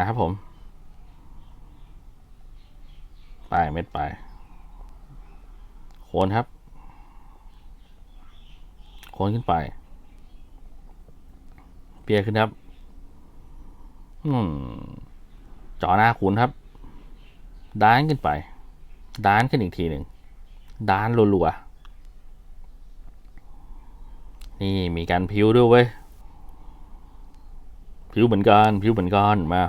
นะครับผมไปเม็ดไปโคนครับ โคนขึ้นไป เปียขึ้นครับอืมจอหน้าขุนครับ ด้านขึ้นไป ด้านขึ้นอีกทีหนึ่ง ด้านรัวๆ นี่มีการพิ้วด้วยเว้ยพิ้วเหมือนกันพิ้วเหมือนกันมา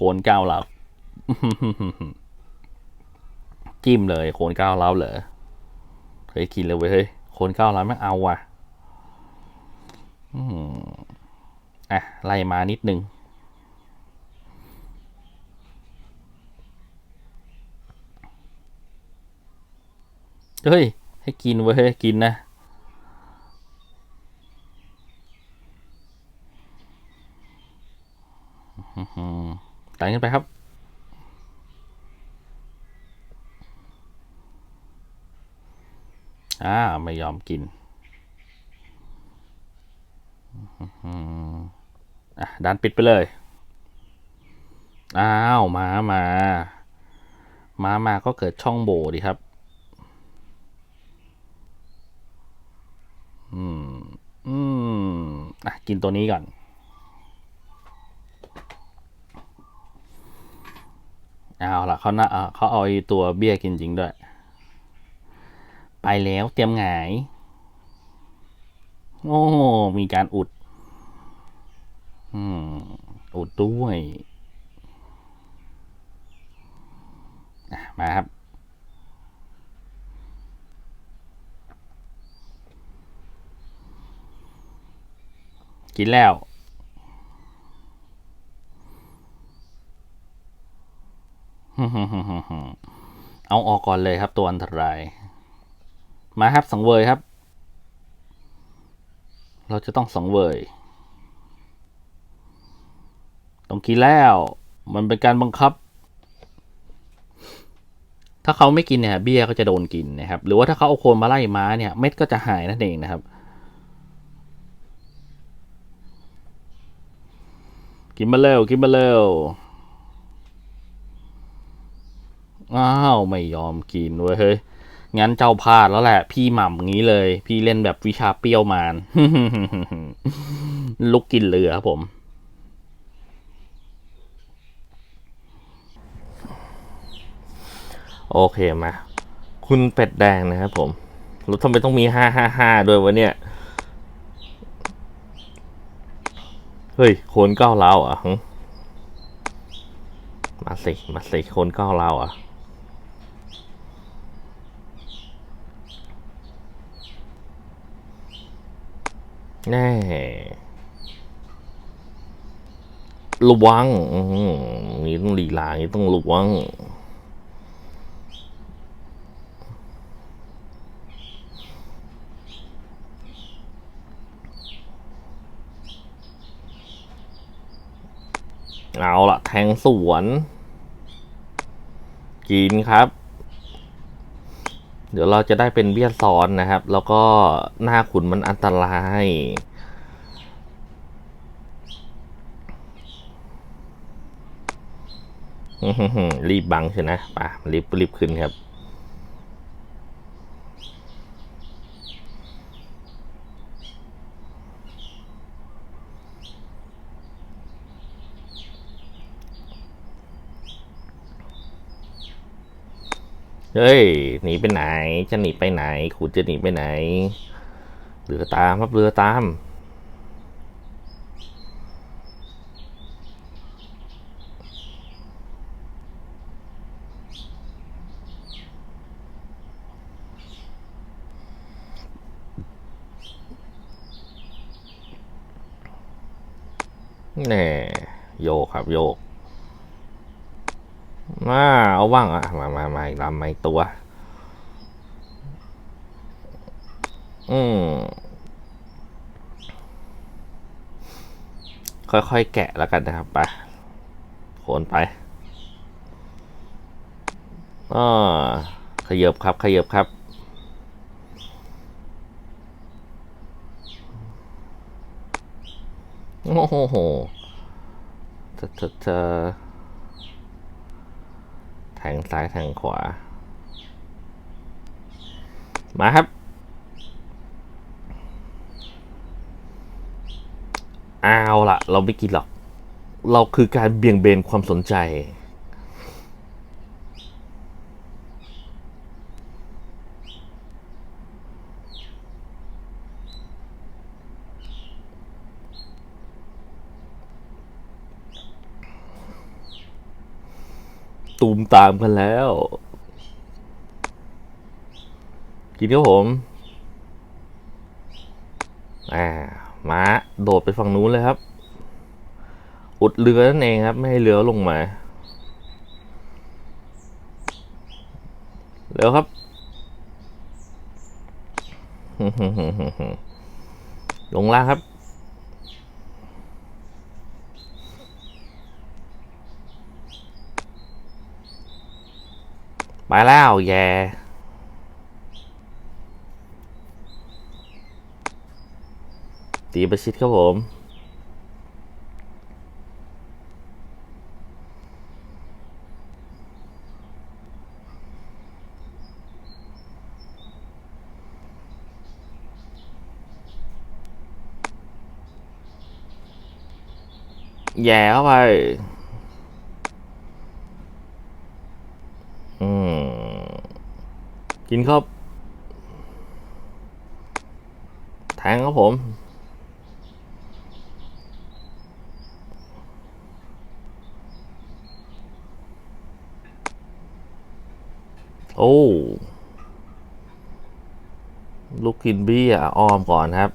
คนก้าวลาวจิ้มเลยโคนก้าวลาวเหรอเฮ้ยกินเลยเว้ยเฮ้ยโคนก้าวลาวไม่เอาว่ะอืมอะไล่มานิดนึงเฮ้ยให้กินเว้ยเฮ้ยกินนะ อืม ไต่ขึ้นไปครับ อ่า ไม่ยอมกินอืมอะดันปิดไปเลย อ้าวมามามามาก็เกิดช่องโหว่ดีครับ อืม อืม อะ กินตัวนี้ก่อน เอาละเขาน่าเอ่อเขาเอาไอ้ตัวเบี้ยกินจริงด้วย ไปแล้วเตรียมหงาย โอ้ มีการอุด อืม อุดด้วยมาครับ กินแล้ว เอาออกก่อนเลยครับตัวอันตราย มาครับสังเวยครับ เราจะต้องสังเวยต้องกินแล้ว มันเป็นการบังคับ ถ้าเขาไม่กินเนี่ยเบี้ยก็จะโดนกินนะครับ หรือว่าถ้าเขาเอาโคนมาไล่ม้าเนี่ยเม็ดก็จะหายนั่นเองนะครับกินมาเร็วกินมาเร็ว อ้าวไม่ยอมกินเว้ยเฮ้ยงั้นเจ้าพลาดแล้วแหละ พี่หม่ำงี้เลย พี่เล่นแบบวิชาเปรี้ยวมารลุกกินเรือครับผมโอเคมา คุณเป็ดแดงนะครับผมแล้วทำไมต้องมีห้าห้าห้าด้วยวะเนี่ย เฮ้ย โคนก้าวเล้าอะมาสิ มาสิ โคนก้าวเล้าอะ แน่ระวังอื้อหือนี่ต้องลีลานี่ต้องระวังเอาละแทงสวน กินครับ เดี๋ยวเราจะได้เป็นเบี้ยซ้อนนะครับ แล้วก็หน้าขุนมันอันตราย รีบบังใช่นะป่ะรีบรีบขึ้นครับ เฮ้ย หนีไปไหน จะหนีไปไหนคุณจะหนีไปไหน เรือตามครับเรือตาม แน่ โยกครับโยก มาเอาว่างอะ มามามาลำมาอีตัว อืมค่อยๆ แกะแล้วกันนะครับ ไป โขนไปอ๋ขยบครับ ขยบครับ โอ้โหเธอเธอ แทงซ้ายแทงขวา มาครับ เอาละเราไม่กินหรอก เราคือการเบี่ยงเบนความสนใจ ตูมตามกันแล้ว กินครับผม อ่ามาโดดไปฝั่งนู้นเลยครับ อุดเรือนั่นเองครับ ไม่ให้เรือลงมาเร็วครับ ลงล่างครับ ไปแล้วแย่ตีประชิดครับผม แย่เข้าไป อืม กินครับแทงครับผม โอ้ ลูกกินเบี้ยออมก่อนครับ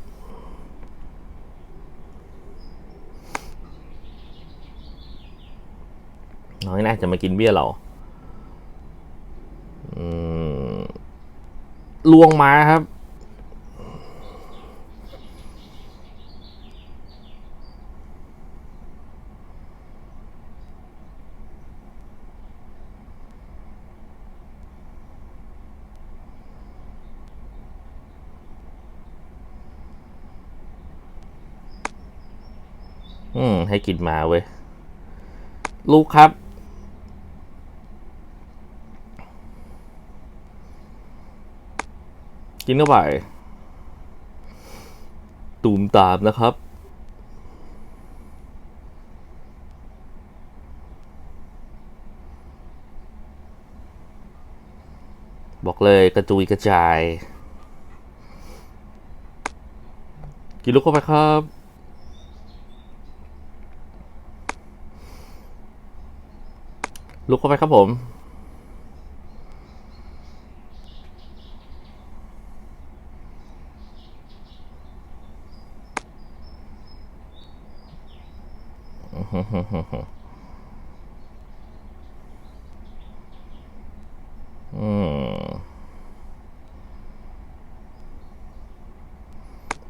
น้อยน่าจะมากินเบี้ยเรา อืม ลวงมาครับ อืม ให้กินมาเว้ย ลูกครับ กินเข้าไป ตูมตามนะครับ บอกเลยกระจุยกระจาย กินลูกเข้าไปครับลุกเข้าไปครับผม อืม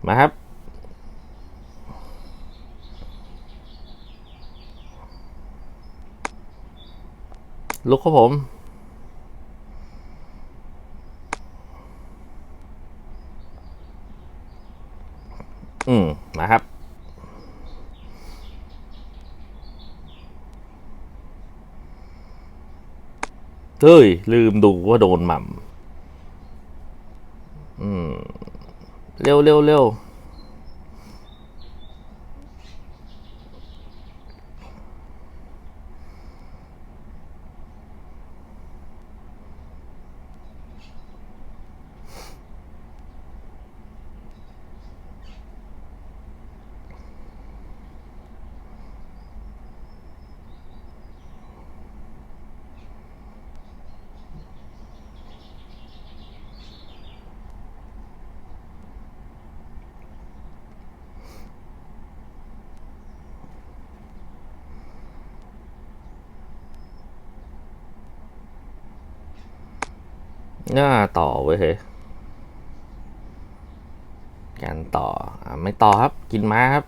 มาครับ ลุกครับผม อืม มาครับ เฮ้ย ลืมดูว่าโดนหม่ำอืม เร็วเร็วเร็ว หน้าต่อเว้ยเฮ้ยการต่ออไม่ต่อครับ กินม้าครับ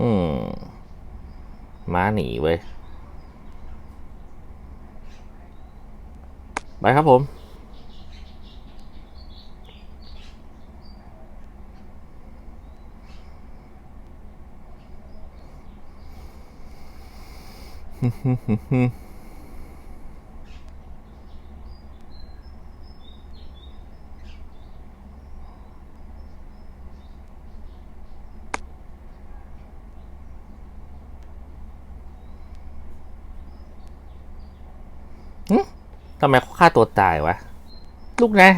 อืม ม้าหนีเว้ย ไปครับผม ทำไมเขาฆ่าตัวตายวะ ลูกนะ